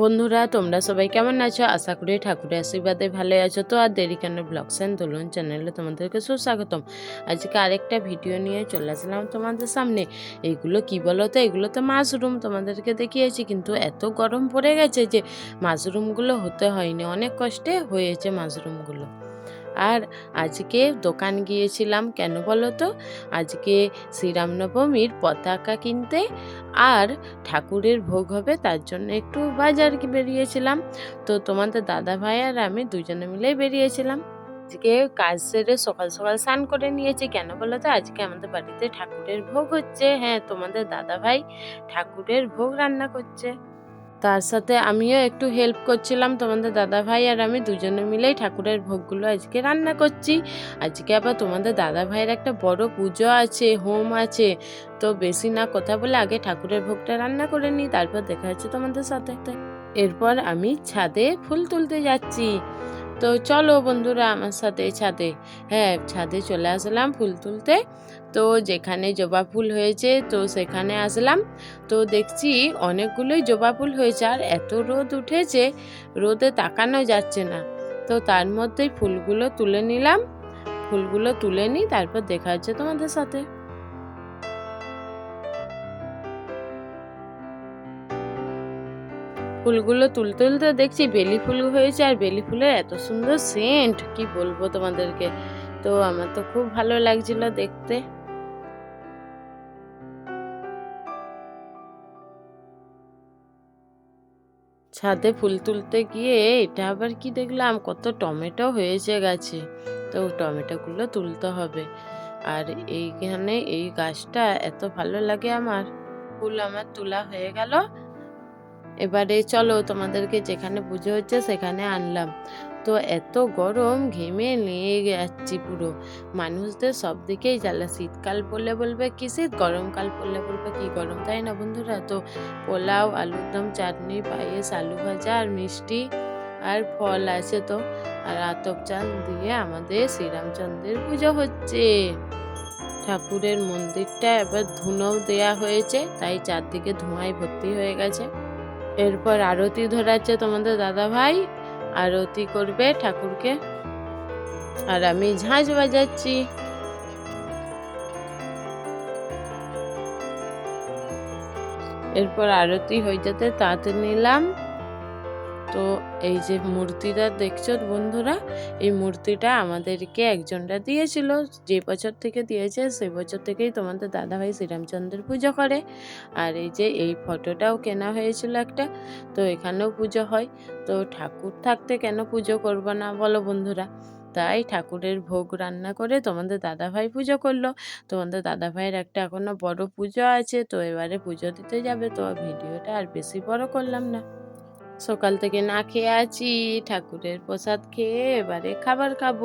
বন্ধুরা, তোমরা সবাই কেমন আছো? আশা করি ঠাকুরের আশীর্বাদে ভালো আছো। তো আর দেরি কেন? ব্লগস অ্যান্ড দোলন চ্যানেলে তোমাদেরকে সুস্বাগতম। আজকে আরেকটা ভিডিও নিয়ে চলে আসলাম তোমাদের সামনে। এইগুলো কি বলো তো এগুলো তো মাশরুম তোমাদেরকে দেখিয়েছি, কিন্তু এত গরম পড়ে গেছে যে মাশরুমগুলো হতে হয়নি। অনেক কষ্টে হয়েছে মাশরুমগুলো। আর আজকে দোকান গিয়েছিলাম, কেন বলো তো আজকে শ্রীরামনবমীর পতাকা কিনতে আর ঠাকুরের ভোগ হবে, তার জন্য একটু বাজার বেরিয়েছিলাম। তো তোমাদের দাদা ভাই আর আমি দুজনে মিলেই বেরিয়েছিলাম। আজকে কাজ সেরে সকাল সকাল স্নান করে নিয়েছি, কেন বলো তো আজকে আমাদের বাড়িতে ঠাকুরের ভোগ হচ্ছে। হ্যাঁ তোমাদের দাদা ভাই ঠাকুরের ভোগ রান্না করছে। তার সাথে আমিও একটু হেল্প করছিলাম তোমাদের দাদা ভাই আর আমি দুজনে মিলেই ঠাকুরের ভোগগুলো আজকে রান্না করছি। আজকে আবার তোমাদের দাদা ভাইয়ের একটা বড় পুজো আছে, হোম আছে। তো বেশি না কথা বলে আগে ঠাকুরের ভোগটা রান্না করে নিই, তারপর দেখা যাচ্ছে তোমাদের সাথে। এরপর আমি ছাদে ফুল তুলতে যাচ্ছি। তো চলো বন্ধুরা আমার সাথে ছাদে হ্যাঁ ছাদে চলে আসলাম ফুল তুলতে। তো যেখানে জবা ফুল হয়েছে, তো সেখানে আসলাম। তো দেখছি অনেকগুলোই জবা ফুল হয়েছে আর এত রোদ উঠেছে, রোদে তাকানো যাচ্ছে না। তো তার মধ্যেই ফুলগুলো তুলে নিলাম। ফুলগুলো তুলে নিই, তারপর দেখা হচ্ছে তোমাদের সাথে। ফুলগুলো তুলতে তুলতে দেখছি বেলি ফুল হয়েছে আর বেলি ফুলের এত সুন্দর সেন্ট কি বলব তোমাদেরকে? তো আমার তো খুব ভালো লাগছিল দেখতে। ছাদে ফুল তুলতে গিয়ে এটা আবার কি দেখলাম? কত টমেটো হয়েছে গাছে। তো টমেটোগুলো তুলতে হবে। আর এইখানে এই গাছটা এত ভালো লাগে আমার। ফুল আমার তোলা হয়ে গেল। এবারে চলো তোমাদেরকে যেখানে পুজো হচ্ছে সেখানে আনলাম। তো এত গরম, ঘেমে নিয়ে যাচ্ছি পুরো। মানুষদের সব দিকেই জ্বালা। শীতকাল পড়লে বলবে কি শীত, গরমকাল পড়লে বলবে কি গরম, তাই না বন্ধুরা? তো পোলাও, আলুর দম, চাটনি, পায়েস, আলু ভাজা, আর মিষ্টি, আর ফল আছে তো। আর আতপ চাল দিয়ে আমাদের শ্রীরামচন্দ্রের পুজো হচ্ছে। ঠাকুরের মন্দিরটা এবার ধুনোও দেয়া হয়েছে, তাই চারদিকে ধোঁয়ায় ভর্তি হয়ে গেছে। এরপর আরতি ধরাচ্ছে তোমাদের দাদা ভাই আরতি করবে ঠাকুরকে। আর আমি ঝাঁঝ বাজাচ্ছি। এরপর আরতি হয়ে যেতে তাঁত নিলাম। তো এই যে মূর্তিটা দেখছ বন্ধুরা, এই মূর্তিটা আমাদেরকে একজনটা দিয়েছিল। যে বছর থেকে দিয়েছে, সেই বছর থেকেই তোমাদের দাদাভাই শ্রীরামচন্দ্রের পুজো করে। আর এই যে এই ফটোটাও কেনা হয়েছিল একটা, তো এখানেও পুজো হয়। তো ঠাকুর থাকতে কেন পুজো করব না বলো বন্ধুরা? তাই ঠাকুরের ভোগ রান্না করে তোমাদের দাদাভাই পুজো করল। তোমাদের দাদাভাইয়ের একটা এখনও বড় পুজো আছে, তো এবারে পুজো দিতে যাবে, তো ভিডিওটা আর বেশি বড় করলাম না। সকাল থেকে না খেয়ে আছি, ঠাকুরের প্রসাদ খেয়ে এবারে খাবার খাব।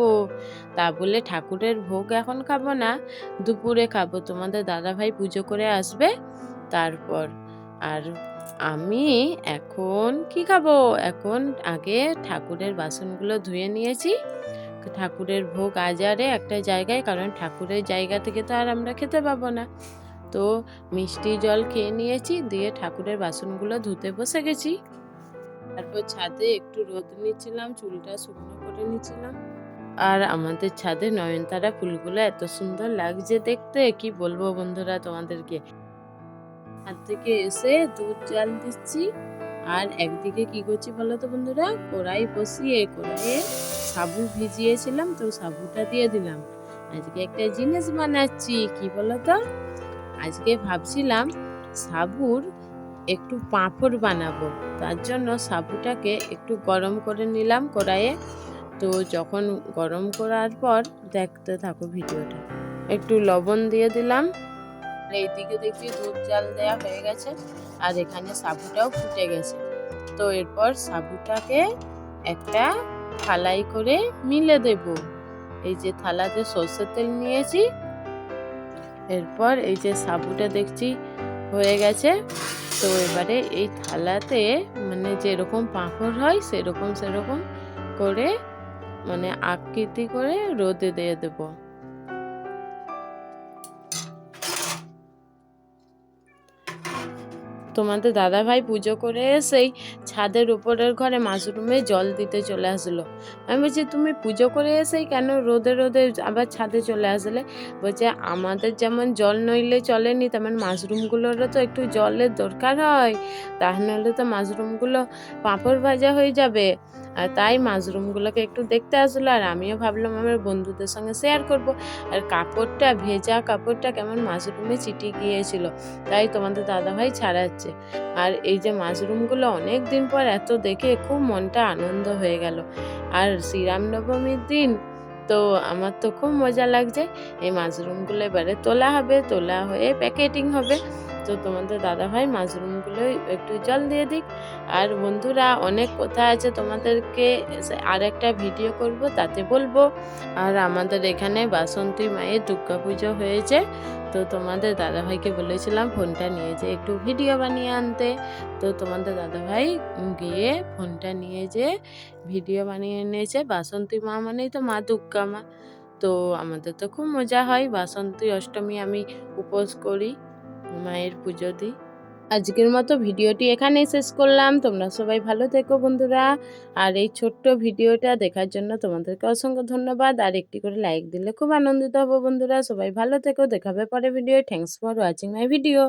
তা বলে ঠাকুরের ভোগ এখন খাব না, দুপুরে খাব। তোমাদের দাদাভাই পুজো করে আসবে তারপর। আর আমি এখন কি খাব? এখন আগে ঠাকুরের বাসনগুলো ধুয়ে নিয়েছি। ঠাকুরের ভোগ আজারে একটা জায়গায়, কারণ ঠাকুরের জায়গা থেকে তো আর আমরা খেতে পাবো না। তো মিষ্টি জল খেয়ে নিয়েছি, দিয়ে ঠাকুরের বাসনগুলো ধুতে বসে গেছি। তারপর ছাদে একটু রোদ নিচ্ছিলাম, চুলটা শুকনো করে নিচ্ছিলাম। আর আমাদের ছাদে নয়নতারা ফুলগুলো এত সুন্দর লাগছে দেখতে, কি বলব বন্ধুরা তোমাদেরকে? ছাদ থেকে এসে দুধ জাল দিচ্ছি। আর একদিকে কি করছি বলো তো বন্ধুরা? কড়াই বসিয়ে, কড়াইয়ে সাবু ভিজিয়েছিলাম, তো সাবুটা দিয়ে দিলাম। আজকে একটা জিনিস বানাচ্ছি, কি বলো তো? আজকে ভাবছিলাম সাবুর একটু পাঁপড় বানাবো। তার জন্য সাবুটাকে একটু গরম করে নিলাম কড়াইয়ে। তো যখন গরম করার পর দেখতে থাকো ভিডিওটা। একটু লবণ দিয়ে দিলাম। এইদিকে দেখছি দুধ জাল দেওয়া হয়ে গেছে। আর এখানে সাবুটাও ফুটে গেছে। তো এরপর সাবুটাকে একটা থালাই করে মিলে দেব। এই যে থালাতে সর্ষের তেল নিয়েছি। এরপর এই যে সাবুটা দেখছি হয়ে গেছে। তো এবারে এই থালাতে মানে যেরকম পাঁপড় হয় সেরকম সেরকম করে মানে আকৃতি করে রোদে দিয়ে দেব। তোমাদের দাদাভাই পুজো করে এসেই ছাদের উপরের ঘরে মাশরুমে জল দিতে চলে আসলো। আমি বলছি, তুমি পুজো করে এসেই কেন রোদে রোদে আবার ছাদে চলে আসলে? বলছে, আমাদের যেমন জল নইলে চলেনি, তেমন মাশরুমগুলোরও তো একটু জলের দরকার হয়। তা নাহলে তো মাশরুমগুলো পাঁপড় ভাজা হয়ে যাবে। আর তাই মাশরুমগুলোকে একটু দেখতে আসলো আর আমিও ভাবলাম আমার বন্ধুদের সঙ্গে শেয়ার করব। আর কাপড়টা, ভেজা কাপড়টা কেমন মাশরুমে চিটে গিয়েছিল। তাই তোমাদের দাদাভাই ছাড়াচ্ছে। আর এই যে মাশরুমগুলো অনেক দিন পর এত দেখে খুব মনটা আনন্দ হয়ে গেল। আর শ্রীরাম নবমীর দিন তো আমার তো খুব মজা লাগছে। এই মাশরুমগুলো এবারে তোলা হবে, তোলা হয়ে প্যাকেটিং হবে। তো তোমাদের দাদাভাই মাশরুমগুলো একটু জল দিয়ে দিক। আর বন্ধুরা, অনেক কথা আছে তোমাদেরকে আর একটা ভিডিও করব, তাতে বলব। আর আমাদের এখানে বাসন্তী মায়ের দুর্গা পুজো হয়েছে, তো তোমাদের দাদাভাইকে বলেছিলাম ফোনটা নিয়ে যে একটু ভিডিও বানিয়ে আনতে। তো তোমাদের দাদাভাই গিয়ে ফোনটা নিয়ে যে ভিডিও বানিয়ে এনেছে। বাসন্তী মা মানেই তো মা দুর্গা মা। তো আমাদের তো খুব মজা হয়, বাসন্তী অষ্টমী আমি উপোস করি। মায়ের পুজো দিই। আজকের মতো ভিডিওটি এখানেই শেষ করলাম। তোমরা সবাই ভালো থেকো বন্ধুরা। আর এই ছোট্ট ভিডিওটা দেখার জন্য তোমাদেরকে অসংখ্য ধন্যবাদ। আর একটি করে লাইক দিলে খুব আনন্দিত হব বন্ধুরা। সবাই ভালো থেকো। দেখাবে পরে video. Thanks for watching my video